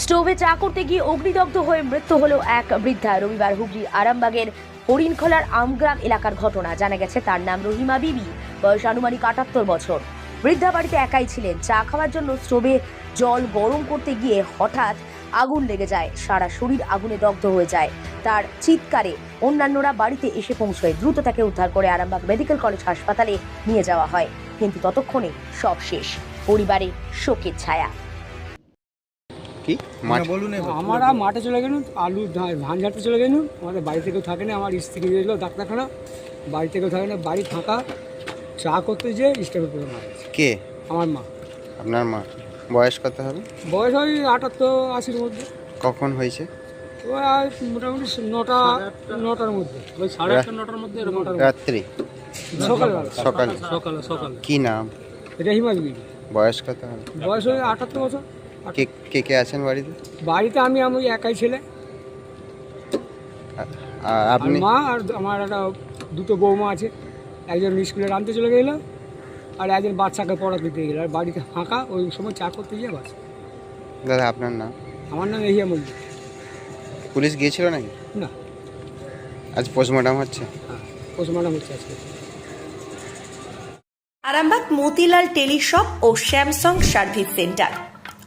স্টোভে চা করতে গিয়ে অগ্নিদগ্ধ হয়ে মৃত্যু হলো এক বৃদ্ধা। রবিবার হুগলি আরামবাগের হরিণখোলার আমগ্রাম এলাকার ঘটনা। জানা গেছে, তার নাম রহিমা বিবি। বয়স আনুমানিক আটাত্তর বছর। বৃদ্ধা বাড়িতে একাই ছিলেন। চা খাওয়ার জন্য স্টোভে জল গরম করতে গিয়ে হঠাৎ আগুন লেগে যায়। সারা শরীর আগুনে দগ্ধ হয়ে যায়। তার চিৎকারে অন্যান্যরা বাড়িতে এসে পৌঁছয়। দ্রুত তাকে উদ্ধার করে আরামবাগ মেডিকেল কলেজ হাসপাতালে নিয়ে যাওয়া হয়। কিন্তু ততক্ষণে সব শেষ। পরিবারে শোকের ছায়া। কি? মাঠ বলুন এবার। আমরা মাঠে চলে গেলাম আলু ধান ঝাড়তে চলে গেলাম। আমাদের বাড়ি থেকেও থাকে না আমার স্ত্রী গেছিল ডাক্তারখানা। বাড়ি থেকেও থাকে না বাড়ি ফাঁকা। চা করতে যে স্টেপে পড়ে মারা কে? আমার মা। আপনার মা। বয়স কত হবে? বয়স ওই আটাত্তর আশির মধ্যে। কখন হয়েছে? ওই আর মোটামুটি নটা নটার মধ্যে। ওই সাড়ে আটটা নটার মধ্যে এরকম রাত্রি? সকালবেলা সকালে। সকালে সকালে। কি নাম? বিবি বয়স কত হবে? বয়স ওই আটাত্তর বছর। কে কে কে আছেন বাড়িতে? বাড়িতে আমি আমি একাই ছেলে। আর আপনি? মা আর আমার একটা দুটো বৌমা আছে। একজন স্কুলে আনতে চলে গেলো আর একজন বাচ্চাকে পড়া দিতে গেলো। আর বাড়িতে ফাঁকা ওই সময় চা করতে গিয়ে বাস। দাদা আপনার নাম? আমার নাম এহিয়া মল্লিক। পুলিশ গিয়েছিল নাকি? না। আজ পোস্টমর্টম হচ্ছে? হ্যাঁ পোস্টমর্টম হচ্ছে আজকে। আরামবাগ মতিলাল টেলিশপ ও স্যামসাং সার্ভিস সেন্টার।